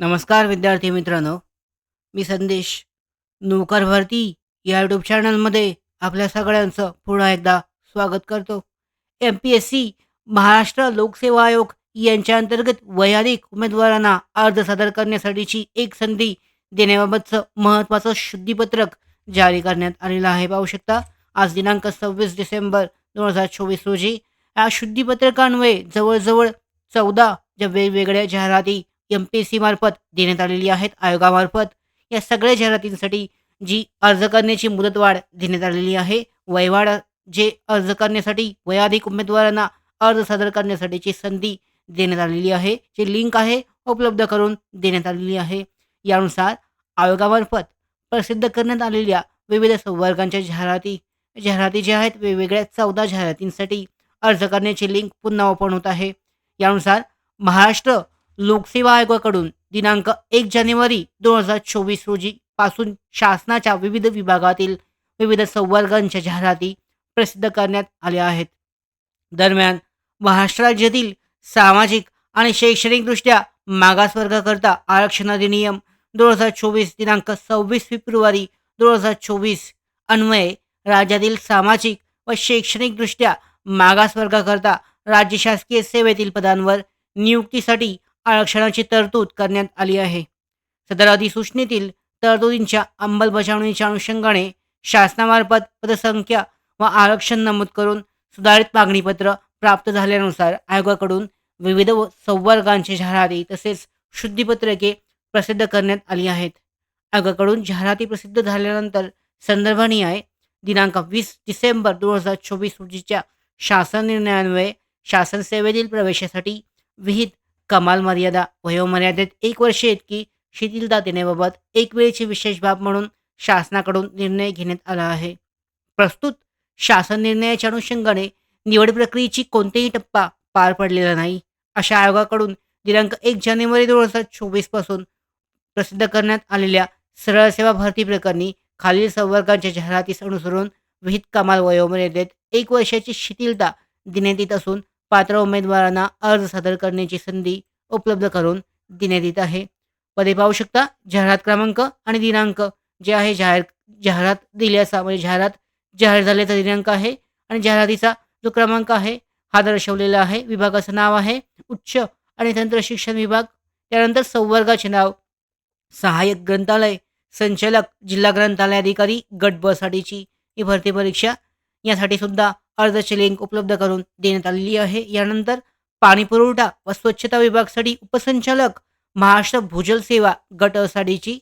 नमस्कार विद्यार्थी मित्रांनो. मी संदेश. नोकर भरती या यूट्यूब चॅनलमध्ये आपल्या सगळ्यांचं पुन्हा एकदा स्वागत करतो. M P S C Maharashtra लोकसेवा आयोग यांच्या अंतर्गत वैयारिक उमेदवारांना अर्ज सादर करण्यासाठीची एक संधी देण्याबाबतचं महत्त्वाचं शुद्धीपत्रक जारी करण्यात आलेलं आहे. पाहू शकता आज दिनांक सव्वीस डिसेंबर दोन हजार चोवीस रोजी या शुद्धीपत्रकान्वये जवळजवळ चौदा ज्या वेगवेगळ्या जाहिराती एम पी एस सी मार्फत देण्यात आलेली आहेत. आयोगामार्फत या सगळ्या जाहिरातींसाठी जी अर्ज करण्याची मुदतवाढ देण्यात आलेली आहे. वयवाढ जे अर्ज करण्यासाठी वयाधिक उमेदवारांना अर्ज सादर करण्यासाठीची संधी देण्यात आलेली आहे. जी लिंक आहे उपलब्ध करून देण्यात आलेली आहे. यानुसार आयोगामार्फत प्रसिद्ध करण्यात आलेल्या विविध संवर्गांच्या जाहिराती जाहिराती ज्या आहेत वेगवेगळ्या चौदा जाहिरातींसाठी अर्ज करण्याची लिंक पुन्हा ओपन होत आहे. यानुसार महाराष्ट्र लोकसेवा आयोगाकडून दिनांक एक जानेवारी दोन हजार चोवीस रोजी पासून शासनाच्या विविध विभागातील विविध संवर्गांच्या जाहिराती प्रसिद्ध करण्यात आल्या आहेत. दरम्यान महाराष्ट्र राज्यातील सामाजिक आणि शैक्षणिकदृष्ट्या मागासवर्गाकरता आरक्षण अधिनियम दोन हजार चोवीस दिनांक सव्वीस फेब्रुवारी दोन हजार चोवीस अन्वये राज्यातील सामाजिक व शैक्षणिकदृष्ट्या मागासवर्गाकरता राज्य शासकीय सेवेतील पदांवर नियुक्तीसाठी आरक्षणाची तरतूद करण्यात आली आहे. सदर अधिसूचनेतील तरतुदींच्या अंमलबजावणीच्या अनुषंगाने शासनामार्फत पदसंख्या व आरक्षण नमूद करून सुधारित मागणीपत्र प्राप्त झाल्यानुसार आयोगाकडून विविध व संवर्गांची जाहिराती तसेच शुद्धीपत्रके प्रसिद्ध करण्यात आली आहेत. आयोगाकडून जाहिराती प्रसिद्ध झाल्यानंतर संदर्भनीय दिनांक वीस डिसेंबर दोन हजार चोवीस रोजीच्या शासन निर्णयान्वये शासन सेवेतील प्रवेशासाठी विहित कमाल मर्यादा वयोमर्यादेत एक वर्ष इतकी शिथिलता देण्याबाबत एक वेळेची विशेष बाब म्हणून शासनाकडून निर्णय घेण्यात आला आहे. प्रस्तुत शासन निर्णयाच्या अनुषंगाने निवड प्रक्रियेची कोणतेही टप्पा पार पडलेला नाही. अशा आयोगाकडून दिनांक एक जानेवारी दोन हजार चोवीसपासून प्रसिद्ध करण्यात आलेल्या सरळ सेवा भरती प्रकरणी खालील संवर्गांच्या जाहिरातीस अनुसरून विहित कमाल वयोमर्यादेत एक वर्षाची शिथिलता देण्यात येत असून पात्र उमेदवारांना अर्ज सादर करण्याची संधी उपलब्ध करून देण्यात येत आहे. पदे पाहू शकता जाहिरात क्रमांक आणि दिनांक जे आहे जाहीर जाहिरात दिल्याचा म्हणजे जाहिरात जाहीर झाल्याचा दिनांक आहे आणि जाहिरातीचा जो क्रमांक आहे हा दर्शवलेला आहे. विभागाचं नाव आहे उच्च आणि तंत्र शिक्षण विभाग. त्यानंतर संवर्गाचे नाव सहाय्यक ग्रंथालय संचालक जिल्हा ग्रंथालय अधिकारी गट बसाठीची ही भरती परीक्षा. यासाठी सुद्धा अर्जाची लिंक उपलब्ध करून देण्यात आलेली आहे. यानंतर पाणी पुरवठा व स्वच्छता विभागासाठी उपसंचालक महाराष्ट्र भूजल सेवा गटसाठीची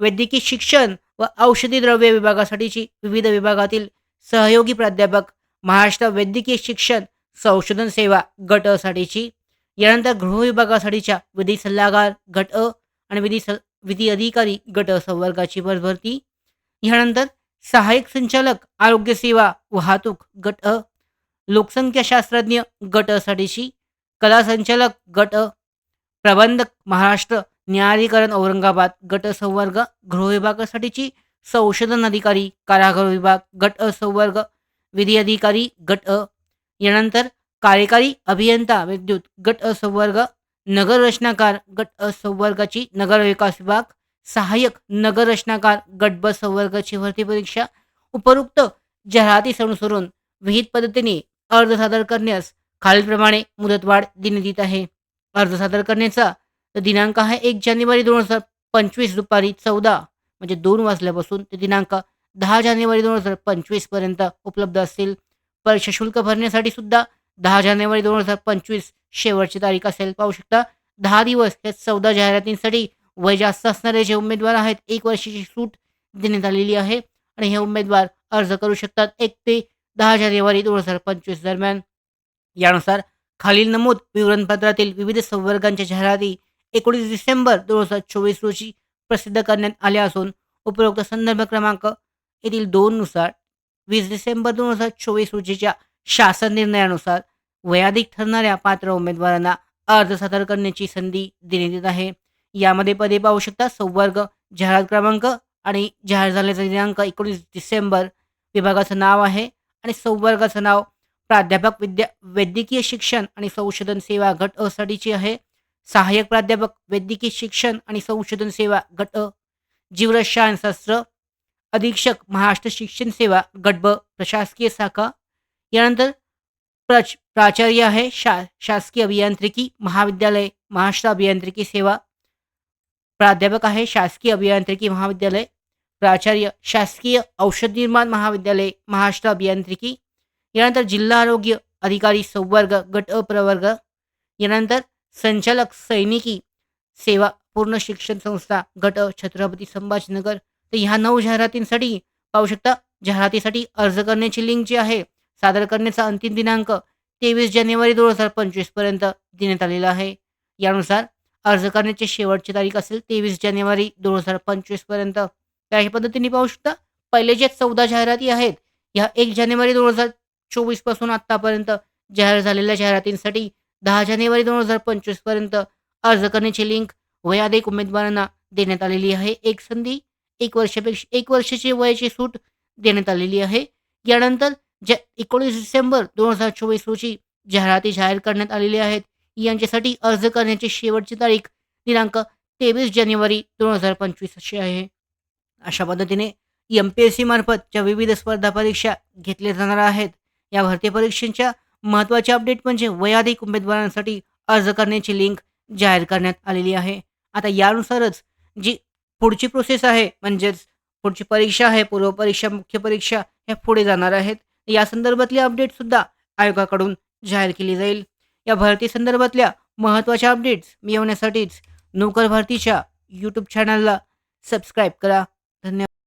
वैद्यकीय शिक्षण व औषधी द्रव्य विभागासाठीची विविध विभागातील सहयोगी प्राध्यापक महाराष्ट्र वैद्यकीय शिक्षण संशोधन सेवा गट यानंतर गृह विभागासाठीच्या विधी सल्लागार गट अ आणि विधी सल विधी अधिकारी गट संवर्गाची भरभरती. यानंतर सहाय्यक संचालक आरोग्य सेवा वाहतूक गट अ लोकसंख्याशास्त्रज्ञ गट अ कला संचालक गट अ प्रबंधक महाराष्ट्र न्यायाधिकरण औरंगाबाद गट संवर्ग गृह विभागासाठीची संशोधन अधिकारी कारागृह विभाग गट अ संवर्ग विधी अधिकारी गट अ यानंतर कार्यकारी अभियंता विद्युत गट अ संवर्ग नगर रचनाकार गट अ संवर्गाची नगर विकास विभाग सहाय्यक नगर रचनाकार गट संवर्गाची भरती परीक्षा उपरोक्त जाहिरातीस अनुसरून विहित पद्धतीने अर्ज सादर करण्यास खालीलप्रमाणे मुदतवाढ देण्यात येत आहे. अर्ज सादर करण्याचा दिनांक आहे एक जानेवारी दोन हजार पंचवीस दुपारी चौदा म्हणजे दोन वाजल्यापासून ते दिनांक दहा जानेवारी दोन हजार पंचवीसपर्यंत उपलब्ध असतील. परीक्षा शुल्क भरण्यासाठी सुद्धा दहा जानेवारी दोन हजार पंचवीस शेवटची तारीख असेल. पाहू शकता दहा दिवस हे चौदा जाहिरातींसाठी वय जास्त असणारे जे उमेदवार आहेत एक वर्षाची सूट देण्यात आलेली आहे. आणि हे उमेदवार अर्ज करू शकतात एक ते दहा जानेवारी दोन हजार पंचवीस दरम्यान. यानुसार खालील नमूद विवरणपत्रातील विविध संवर्गांच्या जाहिराती एकोणीस डिसेंबर दोन हजार चोवीस रोजी प्रसिद्ध करण्यात आल्या असून उपरोक्त संदर्भ क्रमांक येथील दोननुसार वीस डिसेंबर दोन हजार चोवीस रोजीच्या शासन निर्णयानुसार वयाधिक ठरणाऱ्या पात्र उमेदवारांना अर्ज सादर करण्याची संधी देण्यात येत आहे. यामध्ये पदे पाहू शकता संवर्ग जाहिरात क्रमांक आणि जाहीर झाल्याचा दिनांक एकोणीस डिसेंबर विभागाचं नाव आहे. आणि संवर्गाचं नाव प्राध्यापक विद्या वैद्यकीय शिक्षण आणि संशोधन सेवा गट असाठीची आहे. सहाय्यक प्राध्यापक वैद्यकीय शिक्षण आणि संशोधन सेवा गट अ. जीवरसायनशास्त्र अधीक्षक महाराष्ट्र शिक्षण सेवा गट ब प्रशासकीय शाखा. यानंतर प्रच प्राचार्य आहे शा शासकीय अभियांत्रिकी महाविद्यालय महाराष्ट्र अभियांत्रिकी सेवा. प्राध्यापक आहे शासकीय अभियांत्रिकी महाविद्यालय प्राचार्य शासकीय औषध निर्माण महाविद्यालय महाराष्ट्र अभियांत्रिकी यानंतर जिल्हा आरोग्य अधिकारी संवर्ग गट अ प्रवर्ग यानंतर संचालक सैनिकी सेवा पूर्ण शिक्षण संस्था गट अ छत्रपती संभाजीनगर. तर ह्या नऊ जाहिरातींसाठी पाहू शकता जाहिरातीसाठी अर्ज करण्याची लिंक जी आहे सादर करण्याचा अंतिम दिनांक तेवीस जानेवारी दोन हजार पंचवीसपर्यंत देण्यात आलेला आहे. यानुसार अर्ज करण्याची शेवटची तारीख असेल तेवीस जानेवारी दोन हजार पंचवीसपर्यंत त्याही पद्धतीने पाहू शकता पहिले जे चौदा जाहिराती आहेत ह्या एक जानेवारी दोन हजार चोवीसपासून आत्तापर्यंत जाहीर झालेल्या जाहिरातींसाठी दहा जानेवारी दोन हजार पंचवीसपर्यंत अर्ज करण्याची लिंक वयाधिक उमेदवारांना देण्यात आलेली आहे. एक संधी एक वर्षापेक्षा एक वर्षाची वयाची सूट देण्यात आलेली आहे. यानंतर ज्या एकोणीस डिसेंबर दोन हजार चोवीस रोजी जाहिराती जाहीर करण्यात आलेल्या आहेत यांच्यासाठी अर्ज करण्याची शेवटची तारीख दिनांक तेवीस जानेवारी दोन हजार पंचवीस अशी आहे. अशा पद्धतीने एम पी एस सी मार्फत ज्या विविध स्पर्धा परीक्षा घेतल्या जाणार आहेत. या भरती परीक्षेच्या महत्त्वाचे अपडेट म्हणजे वयाधिक उमेदवारांसाठी अर्ज करण्याची लिंक जाहीर करण्यात आलेली आहे. आता यानुसारच जी पुढची प्रोसेस आहे म्हणजेच पुढची परीक्षा आहे पूर्व परीक्षा मुख्य परीक्षा ह्या पुढे जाणार आहेत. या संदर्भातली अपडेटसुद्धा आयोगाकडून जाहीर केली जाईल. या भरती संदर्भातल्या महत्त्वाच्या अपडेट्स मिळवण्यासाठीच नोकर भरतीच्या यूट्यूब चॅनलला सबस्क्राईब करा. धन्यवाद.